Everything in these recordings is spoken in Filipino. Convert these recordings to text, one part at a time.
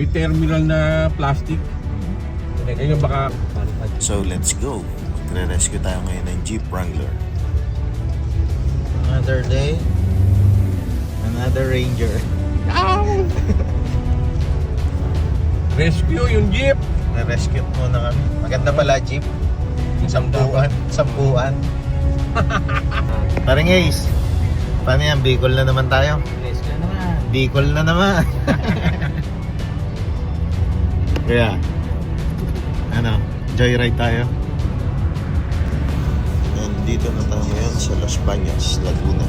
May terminal na plastic. Ngayon baka So let's go. Magre-rescue tayo ngayon ng Jeep Wrangler. Another day, another ranger. rescue yung jeep. Na-rescue muna kami. Maganda pala jeep. Sampuan. Sampuan. Parang Ace, paano yan? Bicol na naman tayo. Rescue naman. Bicol na naman. Kaya, ano, joyride tayo. And dito na tayo ngayon sa Los Baños, Laguna.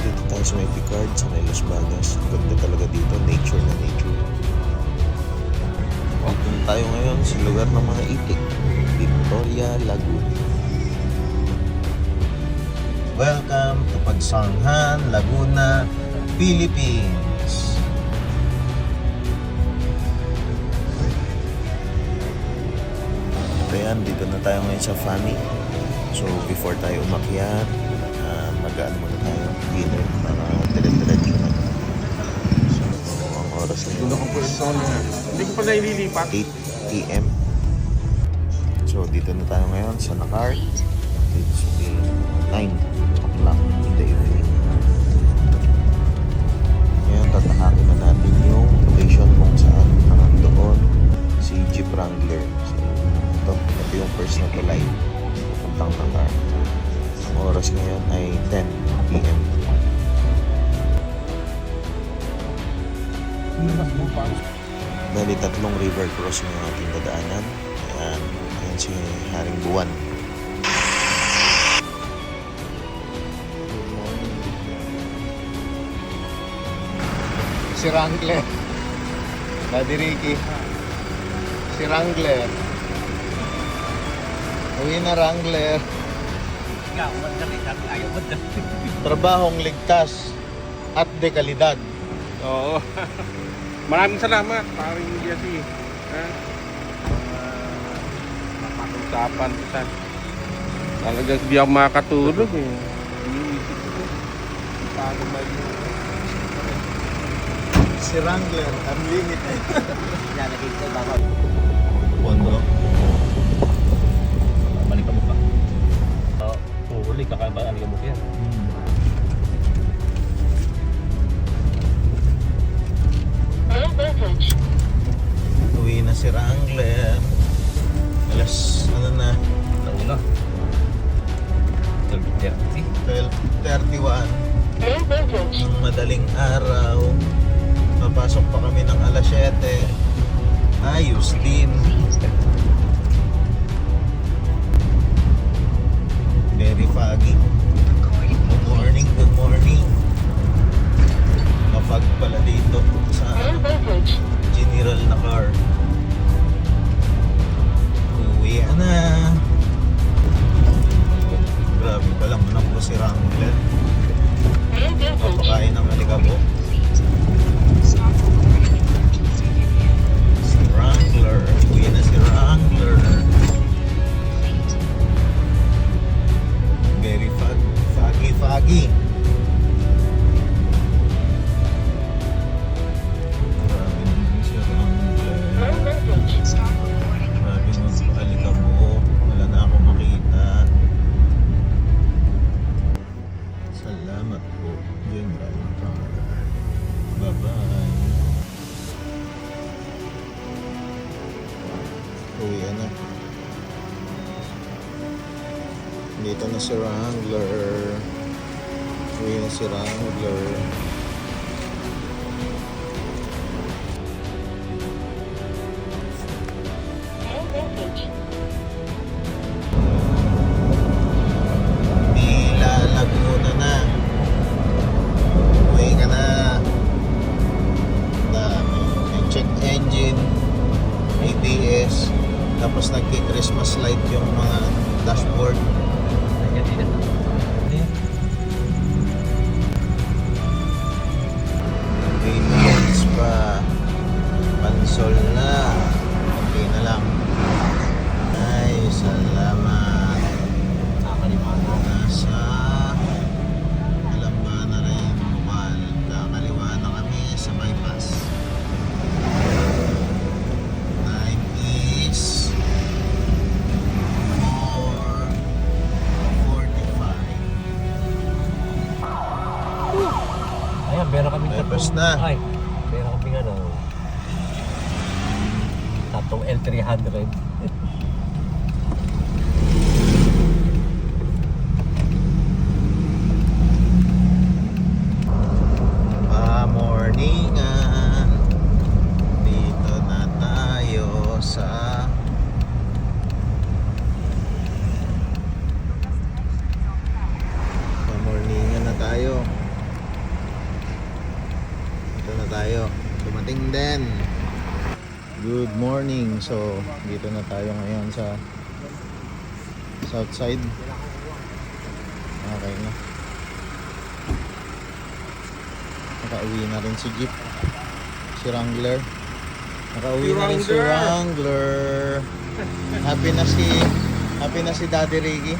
Dito tayo sa may Picard, sa may Los Baños. Ganda talaga dito, nature na nature. Walking tayo ngayon sa lugar ng mga itik. Victoria, Laguna. Welcome to Pagsanghan, Laguna, Philippines. So yan, dito na tayo ngayon sa Fanny. So before tayo umakyat, uh, mag-ano muna tayo, dinner para dire-diretso na. So ang oras na na. Hindi ko pa naililipat. 8 p.m. So dito na tayo ngayon sa Nakar. It's uh, 9 o'clock in the evening. Ngayon tatakakin na natin yung location kung saan nandoon si Jeep Wrangler. So ito, yung first na tulay papuntang Nakar. Ang oras ngayon ay 10 p.m. Bali, tatlong river crossing yung ating dadaanan. Ayan, ayan si Haring Buwan. Si Wrangler. Daddy Ricky. Si Wrangler. Uwi na Wrangler. Ikaw, madali. Ayaw madali. Trabahong ligtas at dekalidad. Oo. Maraming salamat, paring Jesse. Ha? Napag-usapan ko sa Talagang di ako makatulog eh. Iniisip ko. Paano ba yun? Si Wrangler, unlimited. Lalagay ko baka. Si Wrangler. Alas, ano na, Nauna. 12.30. 12.31. Ng madaling araw. Papasok pa kami ng alas 7. Ayos din. Very foggy. Salamat po, General Carr. Bye-bye. Uwi na. Dito na si Wrangler. Uwi na si Wrangler. Tapos nagki-Christmas light yung mga dashboard. Na. Ay, meron kaming ano. Tatong L300. Pa-morningan. Dito na tayo sa Pa-morningan na tayo. Dito na tayo. Dumating din. Good morning. So, dito na tayo ngayon sa south side. Okay na. Nakauwi na rin si Jeep. Si Wrangler. Nakauwi Si na rin si Wrangler. Happy na si Happy na si Daddy Ricky.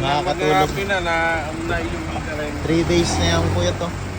Nakakatulog. Nakakatulog. na na, na iuwi na rin. 3 days na yan kuya to.